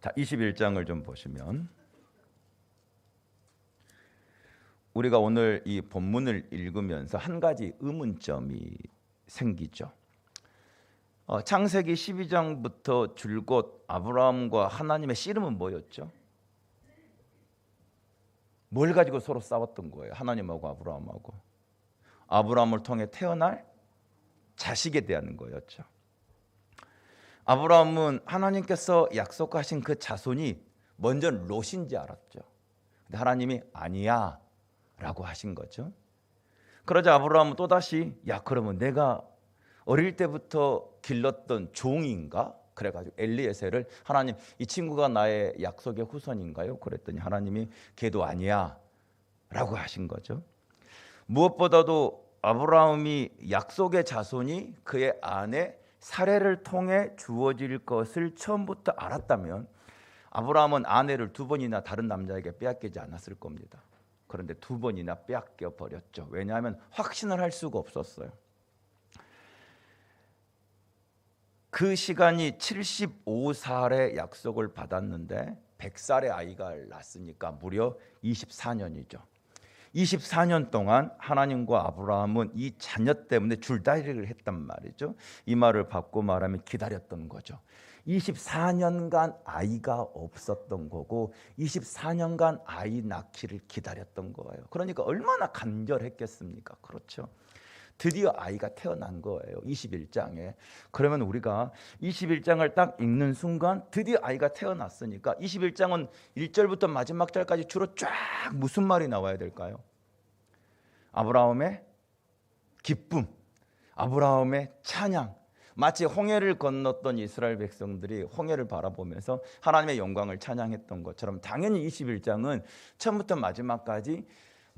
자, 21장을 좀 보시면 우리가 오늘 이 본문을 읽으면서 한 가지 의문점이 생기죠. 어, 창세기 12장부터 줄곧 아브라함과 하나님의 씨름은 뭐였죠? 뭘 가지고 서로 싸웠던 거예요? 하나님하고 아브라함하고. 아브라함을 통해 태어날 자식에 대한 거였죠. 아브라함은 하나님께서 약속하신 그 자손이 먼저 롯인지 알았죠. 근데 하나님이 아니야 라고 하신 거죠. 그러자 아브라함은 또다시 야 그러면 내가 어릴 때부터 길렀던 종인가? 그래가지고 엘리에셀을 하나님 이 친구가 나의 약속의 후손인가요? 그랬더니 하나님이 걔도 아니야 라고 하신 거죠. 무엇보다도 아브라함이 약속의 자손이 그의 아내 사례를 통해 주어질 것을 처음부터 알았다면 아브라함은 아내를 두 번이나 다른 남자에게 빼앗기지 않았을 겁니다. 그런데 두 번이나 빼앗겨 버렸죠. 왜냐하면 확신을 할 수가 없었어요. 그 시간이 75살의 약속을 받았는데 100살의 아이가 낳았으니까 무려 24년이죠. 24년 동안 하나님과 아브라함은 이 자녀 때문에 줄다리기를 했단 말이죠. 이 말을 받고 말하면 기다렸던 거죠. 24년간 아이가 없었던 거고 24년간 아이 낳기를 기다렸던 거예요. 그러니까 얼마나 간절했겠습니까? 그렇죠. 드디어 아이가 태어난 거예요. 21장에. 그러면 우리가 21장을 딱 읽는 순간 드디어 아이가 태어났으니까 21장은 1절부터 마지막 절까지 주로 쫙 무슨 말이 나와야 될까요? 아브라함의 기쁨, 아브라함의 찬양, 마치 홍해를 건넜던 이스라엘 백성들이 홍해를 바라보면서 하나님의 영광을 찬양했던 것처럼 당연히 21장은 처음부터 마지막까지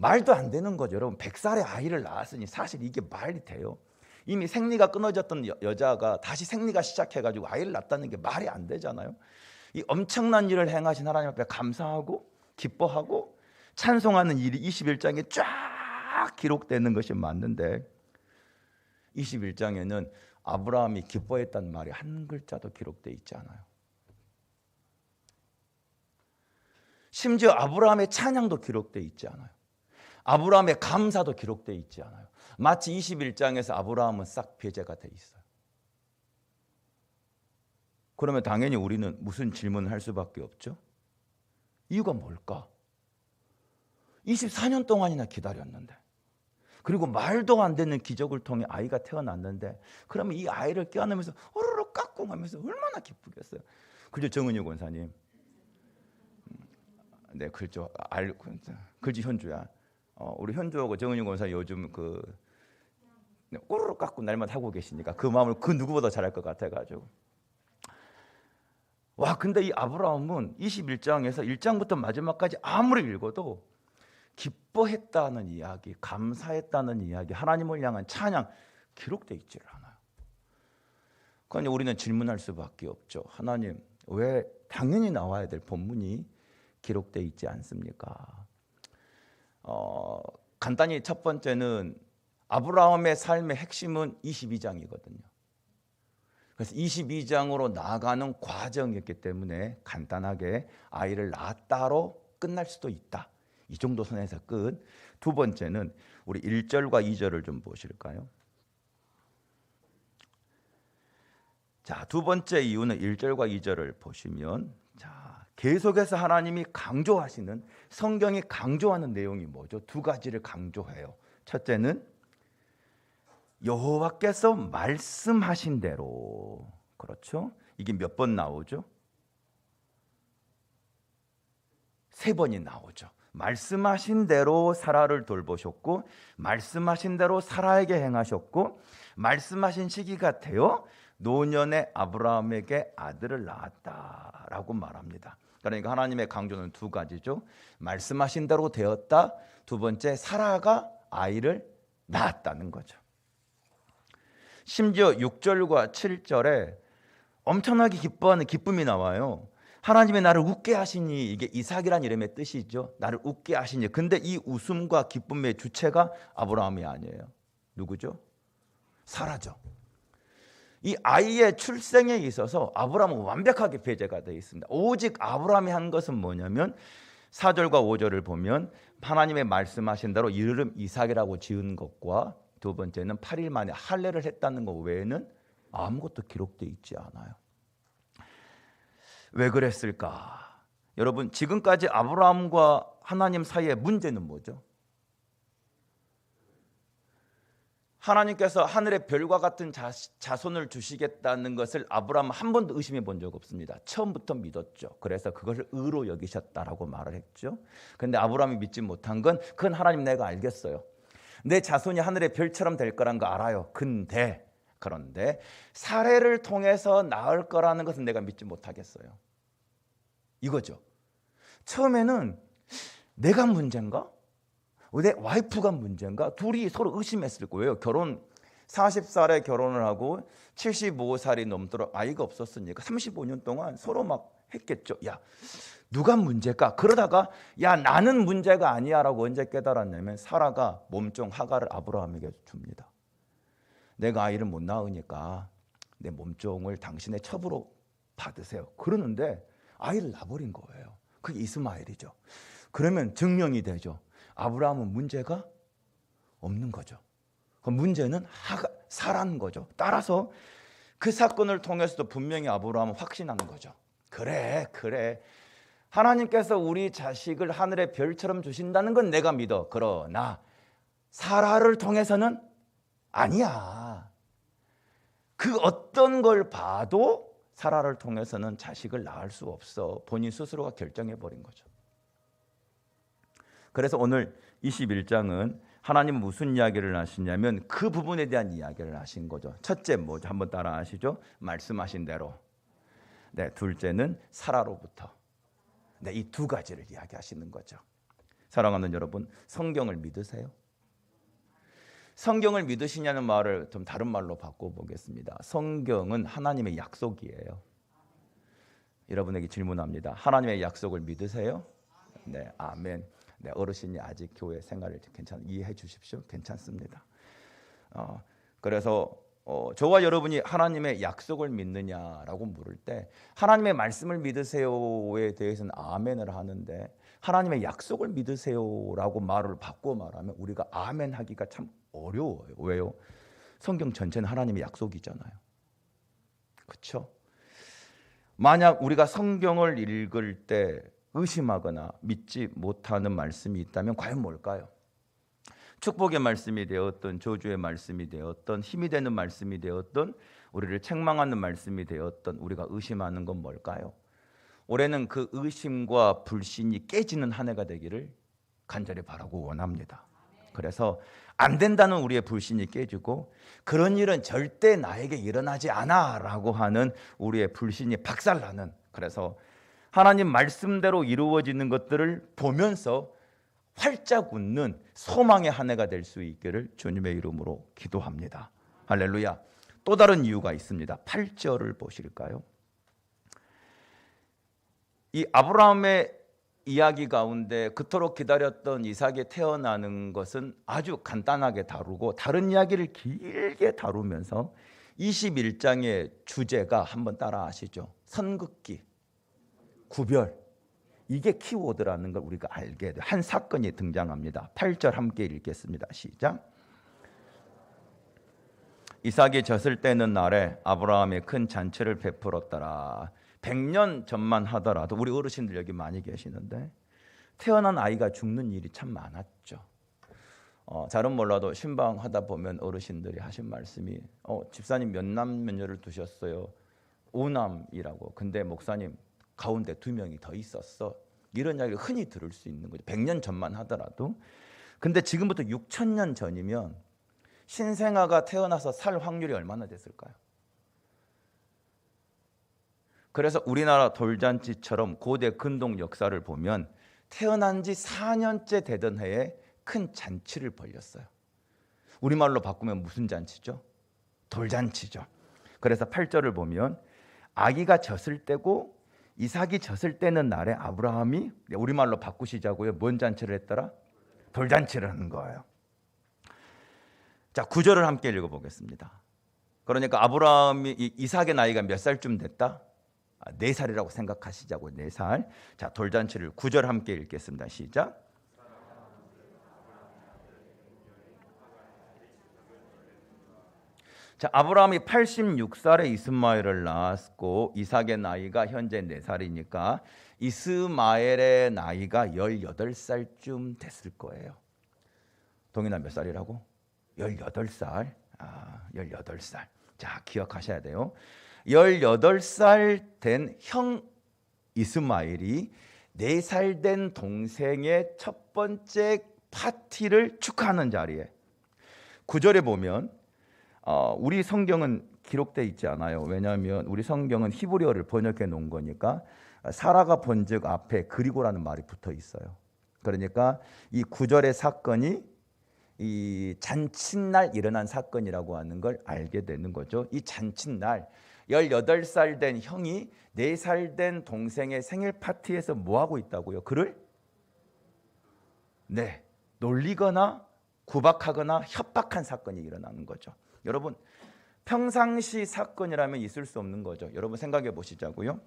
말도 안 되는 거죠. 여러분, 100살의 아이를 낳았으니 사실 이게 말이 돼요. 이미 생리가 끊어졌던 여, 자가 다시 생리가 시작해 가지고 아이를 낳았다는 게 말이 안 되잖아요. 이 엄청난 일을 행하신 하나님 앞에 감사하고 기뻐하고 찬송하는 일이 21장에 쫙 기록되는 것이 맞는데 21장에는 아브라함이 기뻐했다는 말이 한 글자도 기록되어 있지 않아요. 심지어 아브라함의 찬양도 기록되어 있지 않아요. 아브라함의 감사도 기록되어 있지 않아요. 마치 21장에서 아브라함은 싹 배제가 돼 있어요. 그러면 당연히 우리는 무슨 질문을 할 수밖에 없죠? 이유가 뭘까? 24년 동안이나 기다렸는데 그리고 말도 안 되는 기적을 통해 아이가 태어났는데 그러면 이 아이를 껴안으면서 오르르 깎고 하면서 얼마나 기쁘겠어요. 그죠 정은희 권사님. 음, 네, 글죠. 알 글지 현주야. 어, 우리 현주하고 정은희 권사 요즘 그 꼬르륵 깎고 날만 하고 계시니까 그 마음을 그 누구보다 잘할 것 같아가지고 와 근데 이 아브라함은 21장에서 1장부터 마지막까지 아무리 읽어도 기뻐했다는 이야기, 감사했다는 이야기, 하나님을 향한 찬양 기록돼 있지를 않아요. 그러니 우리는 질문할 수밖에 없죠. 하나님 왜 당연히 나와야 될 본문이 기록돼 있지 않습니까? 어, 간단히 첫 번째는 아브라함의 삶의 핵심은 22장이거든요. 그래서 22장으로 나아가는 과정이었기 때문에 간단하게 아이를 낳았다로 끝날 수도 있다. 이 정도 선에서 끝. 두 번째는 우리 1절과 2절을 좀 보실까요? 자, 두 번째 이유는 1절과 2절을 보시면 자, 계속해서 하나님이 강조하시는 성경이 강조하는 내용이 뭐죠? 두 가지를 강조해요. 첫째는 여호와께서 말씀하신 대로 그렇죠? 이게 몇 번 나오죠? 세 번이 나오죠. 말씀하신 대로 사라를 돌보셨고 말씀하신 대로 사라에게 행하셨고 말씀하신 시기가 되어 노년의 아브라함에게 아들을 낳았다라고 말합니다. 그러니까 하나님의 강조는 두 가지죠. 말씀하신 대로 되었다. 두 번째 사라가 아이를 낳았다는 거죠. 심지어 6절과 7절에 엄청나게 기뻐하는 기쁨이 나와요. 하나님의 나를 웃게 하시니 이게 이삭이란 이름의 뜻이죠. 나를 웃게 하시니. 근데 이 웃음과 기쁨의 주체가 아브라함이 아니에요. 누구죠? 사라죠. 이 아이의 출생에 있어서 아브라함은 완벽하게 배제가 되어 있습니다. 오직 아브라함이 한 것은 뭐냐면 4절과 5절을 보면 하나님의 말씀하신 대로 이름 이삭이라고 지은 것과 두 번째는 8일 만에 할례를 했다는 것 외에는 아무것도 기록되어 있지 않아요. 왜 그랬을까? 여러분 지금까지 아브라함과 하나님 사이의 문제는 뭐죠? 하나님께서 하늘의 별과 같은 자, 자손을 주시겠다는 것을 아브라함 한 번도 의심해 본 적 없습니다. 처음부터 믿었죠. 그래서 그것을 의로 여기셨다라고 말을 했죠. 근데 아브라함이 믿지 못한 건 그건 하나님 내가 알겠어요. 내 자손이 하늘의 별처럼 될 거란 거 알아요. 근데 그런데 사례를 통해서 나을 거라는 것은 내가 믿지 못하겠어요. 이거죠. 처음에는 내가 문제인가? 내 와이프가 문제인가? 둘이 서로 의심했을 거예요. 결혼 40살에 결혼을 하고 75살이 넘도록 아이가 없었으니까 35년 동안 서로 막 했겠죠. 야, 누가 문제일까? 그러다가 야, 나는 문제가 아니야라고 언제 깨달았냐면 사라가 몸종 하가를 아브라함에게 줍니다. 내가 아이를 못 낳으니까 내 몸종을 당신의 첩으로 받으세요. 그러는데 아이를 낳아버린 거예요. 그게 이스마엘이죠. 그러면 증명이 되죠. 아브라함은 문제가 없는 거죠. 그 문제는 사라는 거죠. 따라서 그 사건을 통해서도 분명히 아브라함은 확신하는 거죠. 그래, 그래. 하나님께서 우리 자식을 하늘의 별처럼 주신다는 건 내가 믿어. 그러나 사라를 통해서는 아니야. 그 어떤 걸 봐도 사라를 통해서는 자식을 낳을 수 없어. 본인 스스로가 결정해 버린 거죠. 그래서 오늘 21장은 하나님은 무슨 이야기를 하시냐면 그 부분에 대한 이야기를 하신 거죠. 첫째 뭐죠? 한번 따라 하시죠. 말씀하신 대로. 네, 둘째는 사라로부터. 네, 이 두 가지를 이야기하시는 거죠. 사랑하는 여러분, 성경을 믿으세요? 성경을 믿으시냐는 말을 좀 다른 말로 바꿔 보겠습니다. 성경은 하나님의 약속이에요. 여러분에게 질문합니다. 하나님의 약속을 믿으세요? 네, 아멘. 네, 어르신이 아직 교회 생활을 괜찮 이해해 주십시오. 괜찮습니다. 어, 그래서 어, 저와 여러분이 하나님의 약속을 믿느냐라고 물을 때 하나님의 말씀을 믿으세요에 대해서는 아멘을 하는데 하나님의 약속을 믿으세요라고 말을 바꿔 말하면 우리가 아멘 하기가 참 어려워요. 왜요? 성경 전체는 하나님의 약속이잖아요. 그렇죠? 만약 우리가 성경을 읽을 때 의심하거나 믿지 못하는 말씀이 있다면 과연 뭘까요? 축복의 말씀이 되었던 저주의 말씀이 되었던 힘이 되는 말씀이 되었던 우리를 책망하는 말씀이 되었던 우리가 의심하는 건 뭘까요? 올해는 그 의심과 불신이 깨지는 한 해가 되기를 간절히 바라고 원합니다. 그래서 안 된다는 우리의 불신이 깨지고 그런 일은 절대 나에게 일어나지 않아라고 하는 우리의 불신이 박살나는 그래서 하나님 말씀대로 이루어지는 것들을 보면서 활짝 웃는 소망의 한 해가 될 수 있기를 주님의 이름으로 기도합니다. 할렐루야. 또 다른 이유가 있습니다. 8절을 보실까요? 이 아브라함의 이야기 가운데 그토록 기다렸던 이삭이 태어나는 것은 아주 간단하게 다루고 다른 이야기를 길게 다루면서 21장의 주제가 한번 따라 하시죠. 선긋기. 구별 이게 키워드라는 걸 우리가 알게 돼. 한 사건이 등장합니다. 8절 함께 읽겠습니다. 시작. 이삭이 졌을 때는 날에 아브라함이 큰 잔치를 베풀었더라. 100년 전만 하더라도 우리 어르신들 여기 많이 계시는데 태어난 아이가 죽는 일이 참 많았죠. 어, 잘은 몰라도 신방하다 보면 어르신들이 하신 말씀이 어, 집사님 몇 남 몇녀를 두셨어요. 오남이라고. 근데 목사님 가운데 두 명이 더 있었어. 이런 이야기를 흔히 들을 수 있는 거죠. 100년 전만 하더라도. 근데 지금부터 6천 년 전이면 신생아가 태어나서 살 확률이 얼마나 됐을까요? 그래서 우리나라 돌잔치처럼 고대 근동 역사를 보면 태어난 지 4년째 되던 해에 큰 잔치를 벌렸어요. 우리말로 바꾸면 무슨 잔치죠? 돌잔치죠. 그래서 8절을 보면 아기가 졌을 때고 이삭이 졌을 때는 날에 아브라함이 우리말로 바꾸시자고요. 뭔 잔치를 했더라? 돌잔치를 하는 거예요. 자, 구절을 함께 읽어 보겠습니다. 그러니까 아브라함이 이- 이삭의 나이가 몇 살쯤 됐다? 아, 네 살이라고 생각하시자고 네 살. 자 돌잔치를 구절 함께 읽겠습니다. 시작. 자 아브라함이 86살에 이스마엘을 낳았고 이삭의 나이가 현재 4살이니까 이스마엘의 나이가 18살쯤 됐을 거예요. 동이나 몇 살이라고? 18살. 아, 18살. 자, 기억하셔야 돼요. 18살 된 형 이스마엘이 4살 된 동생의 첫 번째 파티를 축하하는 자리에 구절에 보면 어, 우리 성경은 기록돼 있지 않아요. 왜냐하면 우리 성경은 히브리어를 번역해 놓은 거니까 사라가 본즉 앞에 그리고라는 말이 붙어 있어요. 그러니까 이 구절의 사건이 이 잔칫날 일어난 사건이라고 하는 걸 알게 되는 거죠. 이 잔칫날 18살 된 형이 4살 된 동생의 생일 파티에서 뭐 하고 있다고요? 그를 네, 놀리거나 구박하거나 협박한 사건이 일어나는 거죠. 여러분, 평상시 사건이라면 있을 수 없는 거죠. 여러분 생각해 보시자고요.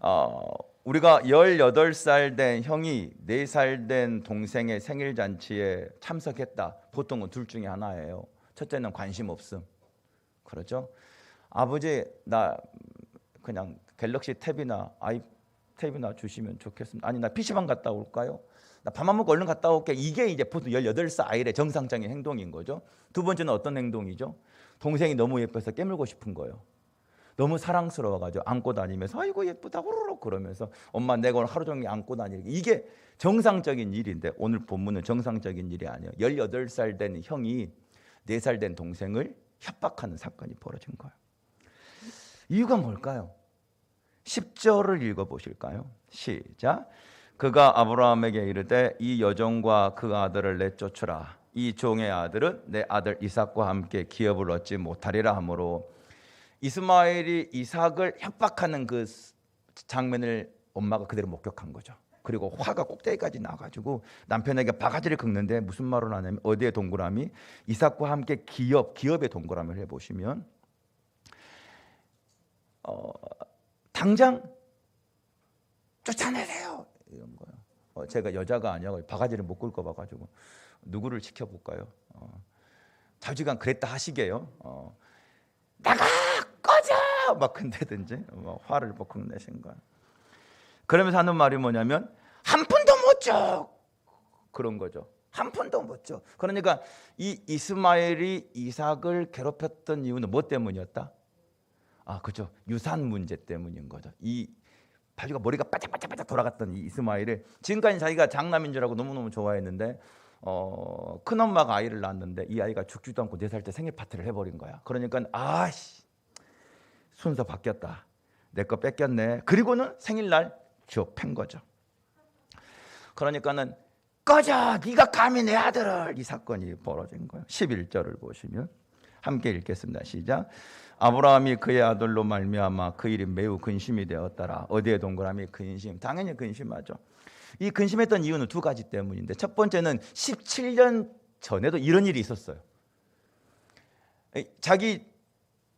어, 우리가 18살 된 형이 4살 된 동생의 생일 잔치에 참석했다. 보통은 둘 중에 하나예요. 첫째는 관심 없음. 그렇죠? 아버지 나 그냥 갤럭시 탭이나 아이 탭이나 주시면 좋겠습니다. 아니 나 PC방 갔다 올까요? 나 밥만 먹고 얼른 갔다 올게. 이게 이제 보통 18살 아이의 정상적인 행동인 거죠. 두 번째는 어떤 행동이죠? 동생이 너무 예뻐서 깨물고 싶은 거예요. 너무 사랑스러워가지고 안고 다니면서 아이고 예쁘다 호로록 그러면서 엄마 내가 오늘 하루 종일 안고 다니는 이게 정상적인 일인데 오늘 본문은 정상적인 일이 아니에요. 18살 된 형이 4살 된 동생을 협박하는 사건이 벌어진 거예요. 이유가 뭘까요? 10절을 읽어 보실까요? 시작. 그가 아브라함에게 이르되 이 여종과 그 아들을 내쫓으라. 이 종의 아들은 내 아들 이삭과 함께 기업을 얻지 못하리라 하므로 이스마엘이 이삭을 협박하는 그 장면을 엄마가 그대로 목격한 거죠. 그리고 화가 꼭대기까지 나가지고 남편에게 바가지를 긁는데 무슨 말을 하냐면 어디에 동그라미 이삭과 함께 기업 기업의 동그라미를 해보시면 어, 당장 쫓아내세요 이런 거예요. 어, 제가 여자가 아니야 바가지를 못 긁어 봐가지고 누구를 지켜볼까요? 어, 자주간 그랬다 하시게요. 어, 나가 꺼져 막 근대든지 뭐 화를 버컥 내신 거예요. 그러면서 하는 말이 뭐냐면 한 푼도 못 줘. 그런 거죠. 한 푼도 못 줘. 그러니까 이 이스마엘이 이삭을 괴롭혔던 이유는 뭐 때문이었다? 아, 그죠. 유산 문제 때문인 거죠. 이 바지가 머리가 바짝바짝바짝 돌아갔던 이 이스마엘을 지금까지 자기가 장남인 줄 알고 너무너무 좋아했는데 어, 큰 엄마가 아이를 낳았는데 이 아이가 죽지도 않고 네 살 때 생일 파티를 해버린 거야. 그러니까 아씨 순서 바뀌었다. 내 거 뺏겼네. 그리고는 생일날 쥐어 팬 거죠. 그러니까는 꺼져 네가 감히 내 아들을 이 사건이 벌어진 거예요. 11절을 보시면 함께 읽겠습니다. 시작. 아브라함이 그의 아들로 말미암아 그 일이 매우 근심이 되었더라. 어디에 동그라미 근심? 당연히 근심하죠. 이 근심했던 이유는 두 가지 때문인데 첫 번째는 17년 전에도 이런 일이 있었어요. 자기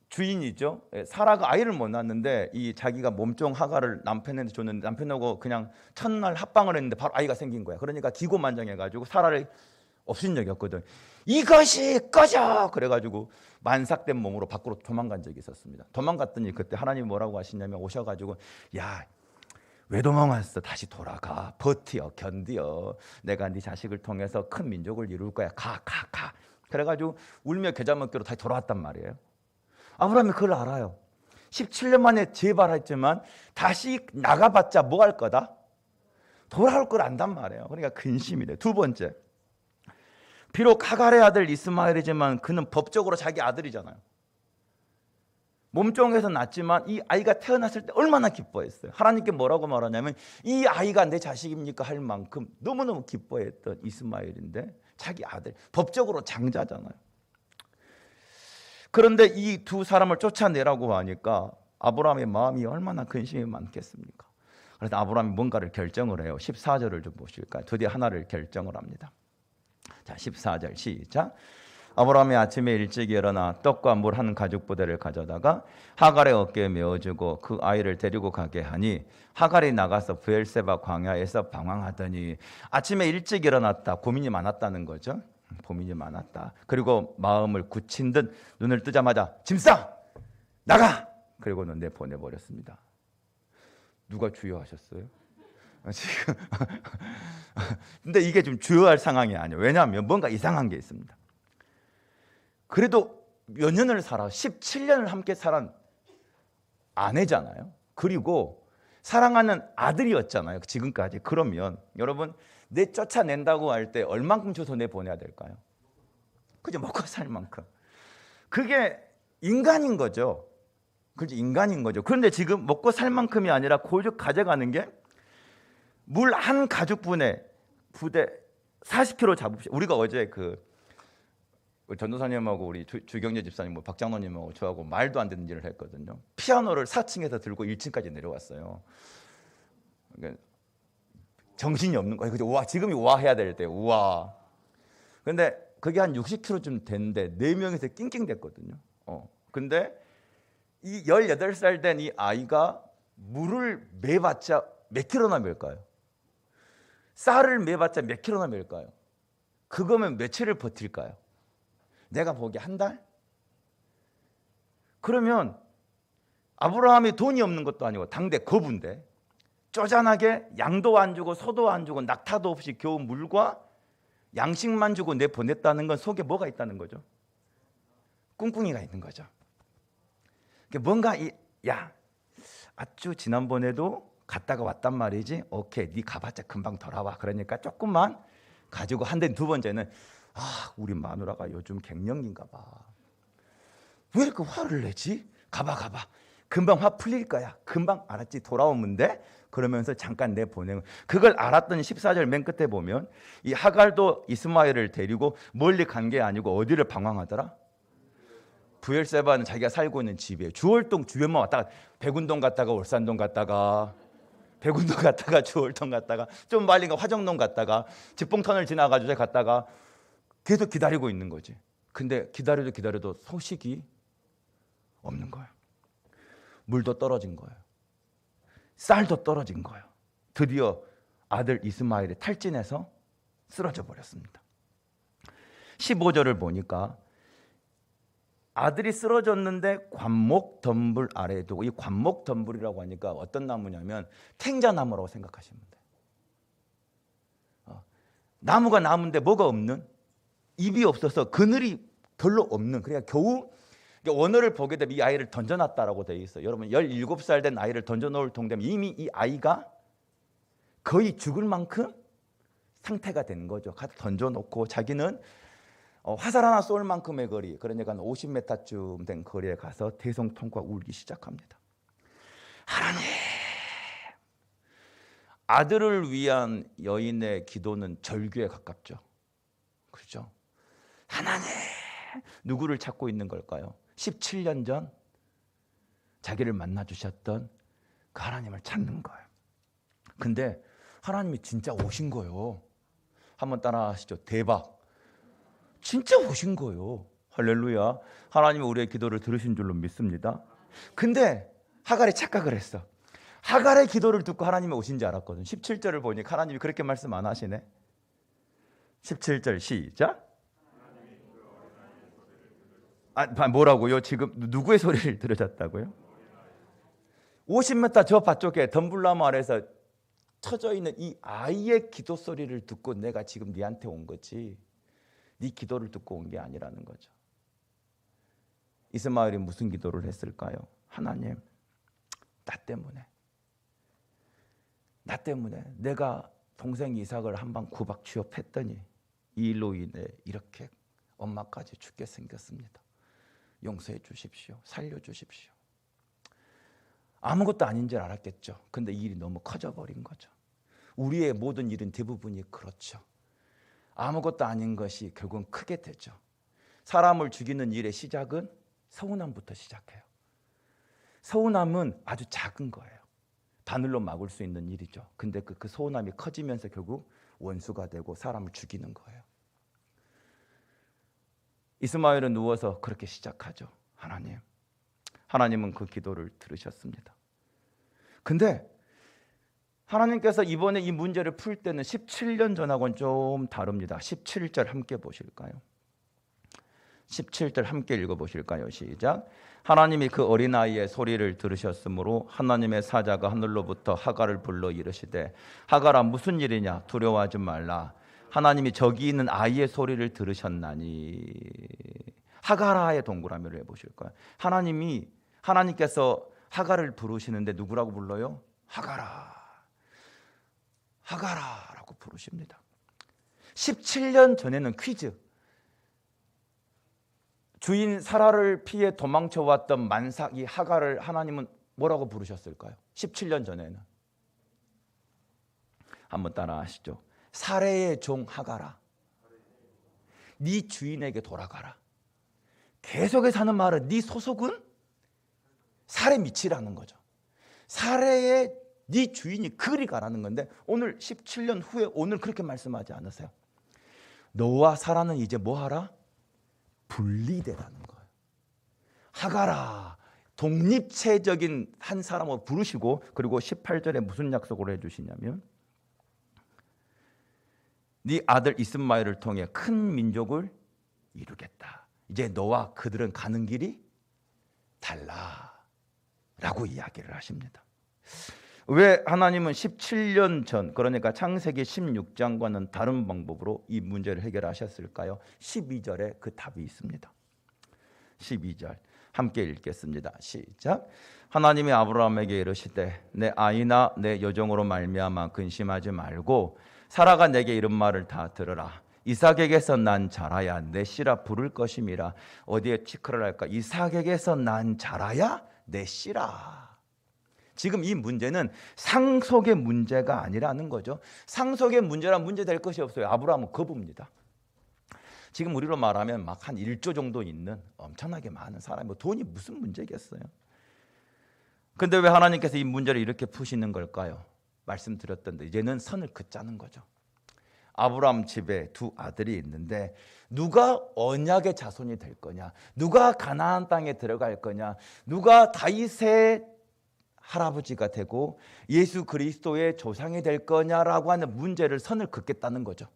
주인이죠. 사라가 아이를 못 낳았는데 이 자기가 몸종 하가를 남편한테 줬는데 남편하고 그냥 첫날 합방을 했는데 바로 아이가 생긴 거야. 그러니까 기고만장해 가지고 사라를 업신여겼거든. 이것이 꺼져 그래가지고 만삭된 몸으로 밖으로 도망간 적이 있었습니다. 도망갔더니 그때 하나님 뭐라고 하시냐면 오셔가지고 야. 왜 도망왔어? 다시 돌아가. 버티어, 견디어. 내가 네 자식을 통해서 큰 민족을 이룰 거야. 가, 가, 가. 그래가지고 울며 겨자 먹기로 다시 돌아왔단 말이에요. 아브라함이 그걸 알아요. 17년 만에 재발했지만 다시 나가봤자 뭐 할 거다? 돌아올 걸 안단 말이에요. 그러니까 근심이 돼. 두 번째. 비록 하갈의 아들 이스마엘이지만 그는 법적으로 자기 아들이잖아요. 몸종에서 낳지만 이 아이가 태어났을 때 얼마나 기뻐했어요. 하나님께 뭐라고 말하냐면 이 아이가 내 자식입니까 할 만큼 너무너무 기뻐했던 이스마엘인데 자기 아들 법적으로 장자잖아요. 그런데 이 두 사람을 쫓아내라고 하니까 아브라함의 마음이 얼마나 근심이 많겠습니까? 그래서 아브라함이 뭔가를 결정을 해요. 14절을 좀 보실까요? 드디어 하나를 결정을 합니다. 자, 14절 시작. 아브라함이 아침에 일찍 일어나 떡과 물 한 가죽 부대를 가져다가 하갈의 어깨에 메어주고 그 아이를 데리고 가게 하니 하갈이 나가서 부엘세바 광야에서 방황하더니 아침에 일찍 일어났다 고민이 많았다는 거죠. 고민이 많았다. 그리고 마음을 굳힌 듯 눈을 뜨자마자 짐싸 나가 그리고는 내 보내버렸습니다. 누가 주요하셨어요? 지금 근데 이게 좀 주요할 상황이 아니에요. 왜냐하면 뭔가 이상한 게 있습니다. 그래도 몇 년을 살아 17년을 함께 살은 아내잖아요. 그리고 사랑하는 아들이었잖아요. 지금까지. 그러면 여러분 내 쫓아낸다고 할 때 얼만큼 줘서 내 보내야 될까요? 그죠 먹고 살 만큼. 그게 인간인 거죠. 그죠 인간인 거죠. 그런데 지금 먹고 살 만큼이 아니라 고juk 가져가는 게 물 한 가죽분에 부대 40kg 잡읍시다. 우리가 어제 그 전도사님하고 우리 주, 주경재 집사님, 뭐 박장로님하고 저하고 말도 안 되는 일을 했거든요. 피아노를 4층에서 들고 1층까지 내려왔어요. 그러니까 정신이 없는 거예요. 그죠? 와 지금이 와 해야 될 때, 우와. 근데 그게 한 60kg쯤 됐는데 네 명이서 낑낑댔거든요. 어. 근데 이 18살 된 이 아이가 물을 매봤자 몇 킬로나 멜까요? 쌀을 매봤자 몇 킬로나 멜까요? 그거면 며칠을 버틸까요? 내가 보기에 한 달? 그러면 아브라함이 돈이 없는 것도 아니고 당대 거부인데 쪼잔하게 양도 안 주고 소도 안 주고 낙타도 없이 겨우 물과 양식만 주고 내 보냈다는 건 속에 뭐가 있다는 거죠? 꿍꿍이가 있는 거죠. 뭔가 이 야 아주 지난번에도 갔다가 왔단 말이지. 오케이, 네 가봤자 금방 돌아와. 그러니까 조금만 가지고 한대두 번째는 아 우리 마누라가 요즘 갱년기인가 봐. 왜 이렇게 화를 내지? 가봐 가봐. 금방 화 풀릴 거야. 금방 알았지. 돌아오면 돼. 그러면서 잠깐 내 보내고 그걸 알았던 14절 맨 끝에 보면 이 하갈도 이스마엘을 데리고 멀리 간 게 아니고 어디를 방황하더라? 부엘세바는 자기가 살고 있는 집에 주월동 주변만 왔다가 백운동 갔다가 월산동 갔다가 백운동 갔다가 주월동 갔다가 좀 말린 가 화정동 갔다가 직봉터널 지나가지고 갔다가 계속 기다리고 있는 거지. 근데 기다려도 기다려도 소식이 없는 거예요. 물도 떨어진 거예요. 쌀도 떨어진 거예요. 드디어 아들 이스마엘이 탈진해서 쓰러져 버렸습니다. 15절을 보니까 아들이 쓰러졌는데 관목 덤불 아래에 두고 이 관목 덤불이라고 하니까 어떤 나무냐면 탱자나무라고 생각하시면 돼요. 어, 나무가 나무인데 뭐가 없는 입이 없어서 그늘이 별로 없는 그러니까 겨우 원어를 보게 되면 이 아이를 던져놨다라고 되어 있어요. 여러분 17살 된 아이를 던져놓을 동되면 이미 이 아이가 거의 죽을 만큼 상태가 된 거죠. 던져놓고 자기는 어, 화살 하나 쏠 만큼의 거리, 그러니까 50m쯤 된 거리에 가서 대성통과 울기 시작합니다. 하나님, 아들을 위한 여인의 기도는 절규에 가깝죠. 그렇죠? 하나님, 누구를 찾고 있는 걸까요? 17년 전 자기를 만나 주셨던 그 하나님을 찾는 거예요. 근데 하나님이 진짜 오신 거예요. 한번 따라 하시죠. 대박. 진짜 오신 거예요. 할렐루야. 하나님이 우리의 기도를 들으신 줄로 믿습니다. 근데 하갈이 착각을 했어. 하갈의 기도를 듣고 하나님이 오신 줄 알았거든. 17절을 보니까 하나님이 그렇게 말씀 안 하시네. 17절 시작. 아, 뭐라고요? 지금 누구의 소리를 들으셨다고요? 50m 저 밭쪽에 덤불나무 아래서 쳐져 있는 이 아이의 기도 소리를 듣고 내가 지금 네한테 온 거지. 네 기도를 듣고 온 게 아니라는 거죠. 이스마엘이 무슨 기도를 했을까요? 하나님, 나 때문에, 나 때문에 내가 동생 이삭을 한방 구박 취업했더니 이 일로 인해 이렇게 엄마까지 죽게 생겼습니다. 용서해 주십시오. 살려 주십시오. 아무것도 아닌 줄 알았겠죠. 근데 이 일이 너무 커져 버린 거죠. 우리의 모든 일은 대부분이 그렇죠. 아무것도 아닌 것이 결국은 크게 되죠. 사람을 죽이는 일의 시작은 서운함부터 시작해요. 서운함은 아주 작은 거예요. 바늘로 막을 수 있는 일이죠. 근데 그, 그 서운함이 커지면서 결국 원수가 되고 사람을 죽이는 거예요. 이스마엘은 누워서 그렇게 시작하죠. 하나님. 하나님은 그 기도를 들으셨습니다. 근데 하나님께서 이번에 이 문제를 풀 때는 17년 전하고는 좀 다릅니다. 17절 함께 보실까요? 17절 함께 읽어 보실까요? 시작. 하나님이 그 어린아이의 소리를 들으셨으므로 하나님의 사자가 하늘로부터 하가를 불러 이르시되 하가라 무슨 일이냐 두려워하지 말라 하나님이 저기 있는 아이의 소리를 들으셨나니 하가라의 동그라미를 해 보실 거예요. 하나님이 하나님께서 하가를 부르시는데 누구라고 불러요? 하가라. 하가라라고 부르십니다. 17년 전에는 퀴즈. 주인 사라를 피해 도망쳐 왔던 만삭 이 하가를 하나님은 뭐라고 부르셨을까요? 17년 전에는. 한번 따라 하시죠. 사례의 종 하가라. 네 주인에게 돌아가라. 계속해서 하는 말은 네 소속은 살에 미치라는 거죠. 사례의 네 주인이 그리 가라는 건데 오늘 17년 후에 오늘 그렇게 말씀하지 않으세요. 너와 사라는 이제 뭐 하라? 분리되라는 거예요. 하가라. 독립체적인 한 사람으로 부르시고 그리고 18절에 무슨 약속을 해 주시냐면 네 아들 이스마엘을 통해 큰 민족을 이루겠다. 이제 너와 그들은 가는 길이 달라라고 이야기를 하십니다. 왜 하나님은 17년 전 그러니까 창세기 16장과는 다른 방법으로 이 문제를 해결하셨을까요? 12절에 그 답이 있습니다. 12절 함께 읽겠습니다. 시작. 하나님이 아브라함에게 이르시되 내 아이나 내 여종으로 말미암아 근심하지 말고 사라가 내게 이런 말을 다 들으라. 이삭에게서 난 자라야 내 씨라 부를 것임이라. 어디에 치크를 할까? 이삭에게서 난 자라야 내 씨라. 지금 이 문제는 상속의 문제가 아니라는 거죠. 상속의 문제란 문제 될 것이 없어요. 아브라함은 거부입니다. 지금 우리로 말하면 막 한 1조 정도 있는 엄청나게 많은 사람이 뭐 돈이 무슨 문제겠어요. 근데 왜 하나님께서 이 문제를 이렇게 푸시는 걸까요? 말씀드렸던데 이제는 선을 긋자는 거죠. 아브라함 집에 두 아들이 있는데 누가 언약의 자손이 될 거냐? 누가 가나안 땅에 들어갈 거냐? 누가 다윗의 할아버지가 되고 예수 그리스도의 조상이 될 거냐라고 하는 문제를 선을 긋겠다는 거죠.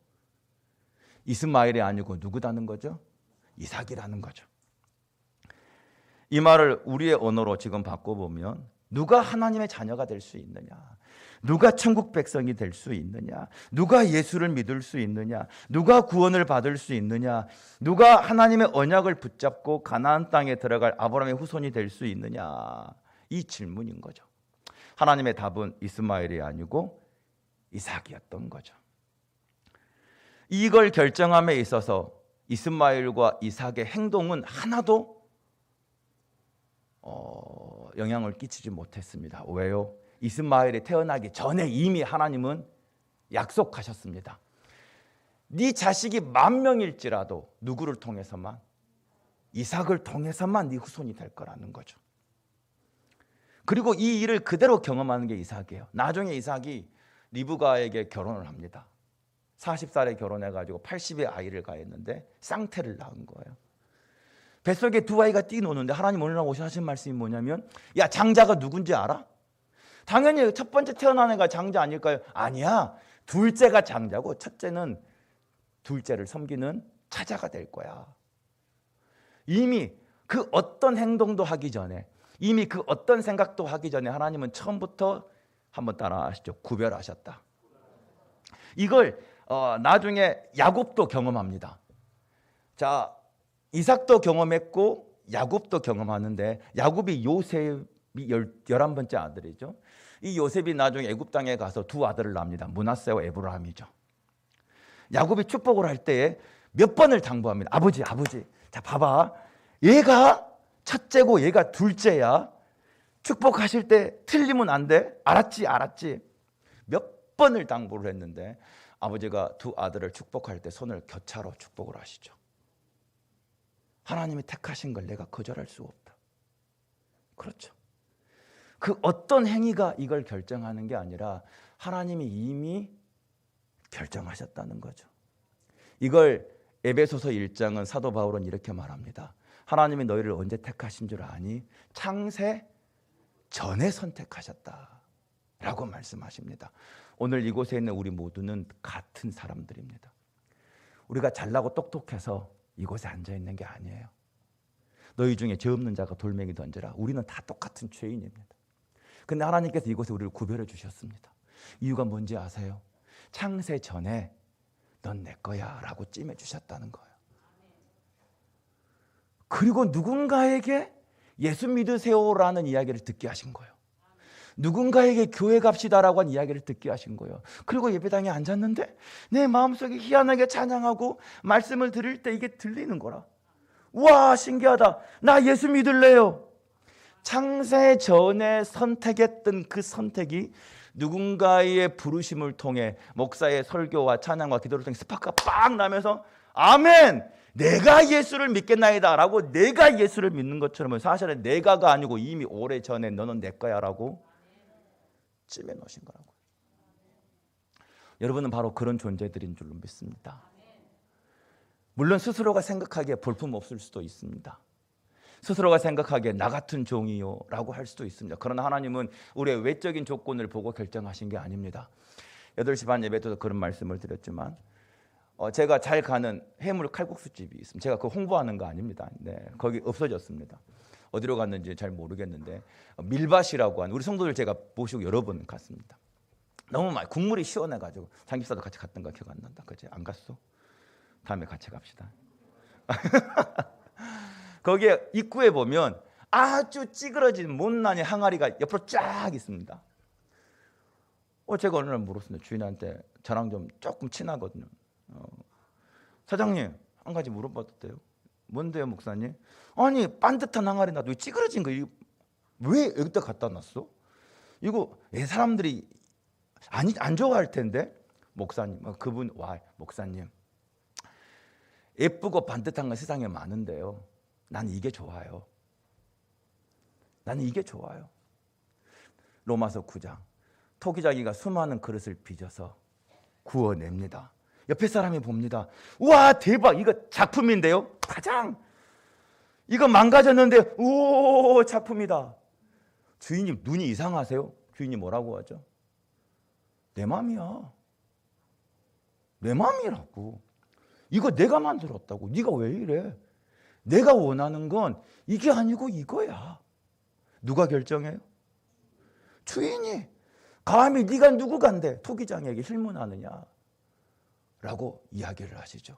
이스마엘이 아니고 누구다는 거죠? 이삭이라는 거죠. 이 말을 우리의 언어로 지금 바꿔보면 누가 하나님의 자녀가 될 수 있느냐? 누가 천국 백성이 될 수 있느냐? 누가 예수를 믿을 수 있느냐? 누가 구원을 받을 수 있느냐? 누가 하나님의 언약을 붙잡고 가나안 땅에 들어갈 아브라함의 후손이 될 수 있느냐? 이 질문인 거죠. 하나님의 답은 이스마엘이 아니고 이삭이었던 거죠. 이걸 결정함에 있어서 이스마엘과 이삭의 행동은 하나도 어, 영향을 끼치지 못했습니다. 왜요? 이스마엘이 태어나기 전에 이미 하나님은 약속하셨습니다. 네 자식이 만 명일지라도 누구를 통해서만 이삭을 통해서만 네 후손이 될 거라는 거죠. 그리고 이 일을 그대로 경험하는 게 이삭이에요. 나중에 이삭이 리브가에게 결혼을 합니다. 40살에 결혼해 가지고 80에 아이를 가했는데 쌍태를 낳은 거예요. 뱃속에 두 아이가 뛰노는데 하나님 오늘 오셔 하신 말씀이 뭐냐면 야 장자가 누군지 알아? 당연히 첫 번째 태어난 애가 장자 아닐까요? 아니야. 둘째가 장자고 첫째는 둘째를 섬기는 차자가 될 거야. 이미 그 어떤 행동도 하기 전에 이미 그 어떤 생각도 하기 전에 하나님은 처음부터 한번 따라 하시죠. 구별하셨다. 이걸 어, 나중에 야곱도 경험합니다. 자, 이삭도 경험했고 야곱도 경험하는데 야곱이 요셉이 열, 열한 번째 아들이죠. 이 요셉이 나중에 애굽 땅에 가서 두 아들을 낳습니다. 문하세와 에브라함이죠. 야곱이 축복을 할 때에 몇 번을 당부합니다. 아버지, 아버지. 자, 봐봐. 얘가 첫째고 얘가 둘째야. 축복하실 때 틀리면 안 돼. 알았지, 알았지. 몇 번을 당부를 했는데 아버지가 두 아들을 축복할 때 손을 교차로 축복을 하시죠. 하나님이 택하신 걸 내가 거절할 수 없다. 그렇죠. 그 어떤 행위가 이걸 결정하는 게 아니라 하나님이 이미 결정하셨다는 거죠. 이걸 에베소서 1장은 사도 바울은 이렇게 말합니다. 하나님이 너희를 언제 택하신 줄 아니? 창세 전에 선택하셨다. 라고 말씀하십니다. 오늘 이곳에 있는 우리 모두는 같은 사람들입니다. 우리가 잘나고 똑똑해서 이곳에 앉아 있는 게 아니에요. 너희 중에 죄 없는 자가 돌멩이 던져라. 우리는 다 똑같은 죄인입니다. 근데 하나님께서 이곳에 우리를 구별해 주셨습니다. 이유가 뭔지 아세요? 창세 전에 넌 내 거야라고 찜해 주셨다는 거예요. 그리고 누군가에게 예수 믿으세요라는 이야기를 듣게 하신 거예요. 누군가에게 교회 갑시다라고 한 이야기를 듣게 하신 거예요. 그리고 예배당에 앉았는데 내 마음속에 희한하게 찬양하고 말씀을 들을 때 이게 들리는 거라. 와 신기하다. 나 예수 믿을래요. 창세 전에 선택했던 그 선택이 누군가의 부르심을 통해 목사의 설교와 찬양과 기도를 통해 스파크가 빵 나면서 아멘! 내가 예수를 믿겠나이다 라고 내가 예수를 믿는 것처럼 사실은 내가가 아니고 이미 오래 전에 너는 내 거야 라고 찜해 놓으신 거라고. 여러분은 바로 그런 존재들인 줄로 믿습니다. 물론 스스로가 생각하기에 볼품 없을 수도 있습니다. 스스로가 생각하기에 나 같은 종이요 라고 할 수도 있습니다. 그러나 하나님은 우리의 외적인 조건을 보고 결정하신 게 아닙니다. 8시 반 예배 때도 그런 말씀을 드렸지만 어, 제가 잘 가는 해물 칼국수 집이 있습니다. 제가 그 홍보하는 거 아닙니다. 네, 거기 없어졌습니다. 어디로 갔는지 잘 모르겠는데 어, 밀밭이라고 하는 우리 성도들 제가 모시고 여러 번 갔습니다. 너무 많이 국물이 시원해가지고 삼겹살도 같이 갔던 거 기억 안 난다. 그지? 안 갔어? 다음에 같이 갑시다. 거기에 입구에 보면 아주 찌그러진 못난이 항아리가 옆으로 쫙 있습니다. 어, 제가 어느 날 물었습니다. 주인한테 저랑 좀 조금 친하거든요. 어, 사장님 한 가지 물어봐도 돼요? 뭔데요, 목사님? 아니 반듯한 항아리 놔도 찌그러진 거왜 여기다 갖다 놨어? 이거 애 사람들이 아니 안 좋아할 텐데 목사님 어, 그분 와 목사님 예쁘고 반듯한 건 세상에 많은데요. 난 이게 좋아요. 나는 이게 좋아요. 로마서 9장. 토기자기가 수많은 그릇을 빚어서 구워냅니다. 옆에 사람이 봅니다. 우와, 대박. 이거 작품인데요? 가장. 이거 망가졌는데, 오, 작품이다. 주인님, 눈이 이상하세요? 주인이 뭐라고 하죠? 내 맘이야. 내 맘이라고. 이거 내가 만들었다고. 네가 왜 이래? 내가 원하는 건 이게 아니고 이거야. 누가 결정해요? 주인이. 감히 네가 누구 간데 토기장에게 실문하느냐? 라고 이야기를 하시죠.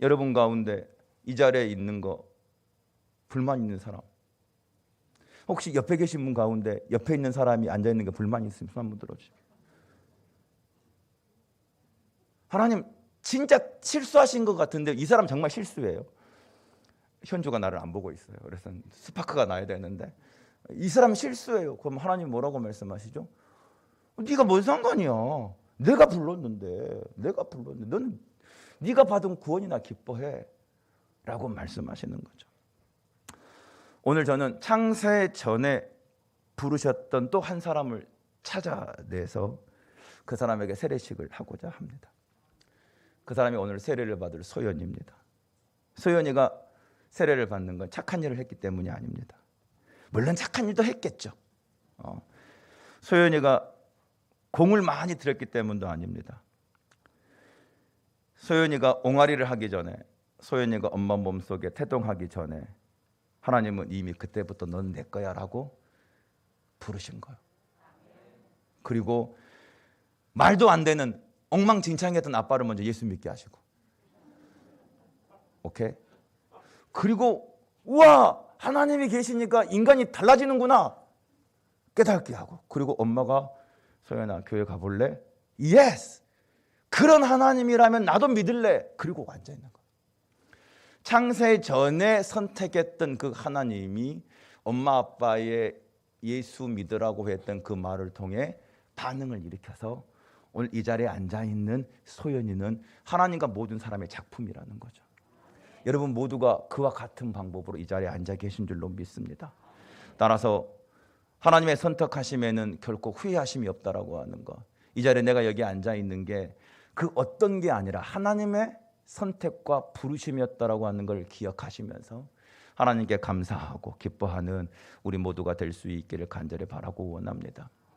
여러분 가운데 이 자리에 있는 거 불만 있는 사람 혹시 옆에 계신 분 가운데 옆에 있는 사람이 앉아 있는 게 불만 있으면 손 한번 들어주세요. 하나님 진짜 실수하신 것 같은데 이 사람 정말 실수예요. 현주가 나를 안 보고 있어요. 그래서 스파크가 나야 되는데 이 사람 실수예요. 그럼 하나님 뭐라고 말씀하시죠? 네가 뭔 상관이야? 내가 불렀는데, 내가 불렀는데, 너는 네가 받은 구원이나 기뻐해. 라고 말씀하시는 거죠. 오늘 저는 창세 전에 부르셨던 또 한 사람을 찾아내서 그 사람에게 세례식을 하고자 합니다. 그 사람이 오늘 세례를 받을 소연입니다. 소연이가 세례를 받는 건 착한 일을 했기 때문이 아닙니다. 물론 착한 일도 했겠죠. 어. 소연이가 공을 많이 들였기 때문도 아닙니다. 소연이가 옹알이를 하기 전에 소연이가 엄마 몸속에 태동하기 전에 하나님은 이미 그때부터 넌내 거야라고 부르신 거예요. 그리고 말도 안 되는 엉망진창했던 아빠를 먼저 예수 믿게 하시고 오케이? 그리고 우와 하나님이 계시니까 인간이 달라지는구나 깨닫게 하고 그리고 엄마가 소연아 교회 가볼래? 예스 그런 하나님이라면 나도 믿을래 그리고 앉아 있는 거 창세 전에 선택했던 그 하나님이 엄마 아빠의 예수 믿으라고 했던 그 말을 통해 반응을 일으켜서 오늘 이 자리에 앉아 있는 소연이는 하나님과 모든 사람의 작품이라는 거죠. 여러분 모두가 그와 같은 방법으로 이 자리에 앉아 계신 줄로 믿습니다. 따라서 하나님의 선택하심에는 결코 후회하심이 없다라고 하는 것. 이 자리에 내가 여기 앉아 있는 게 그 어떤 게 아니라 하나님의 선택과 부르심이었다라고 하는 걸 기억하시면서 하나님께 감사하고 기뻐하는 우리 모두가 될 수 있기를 간절히 바라고 원합니다.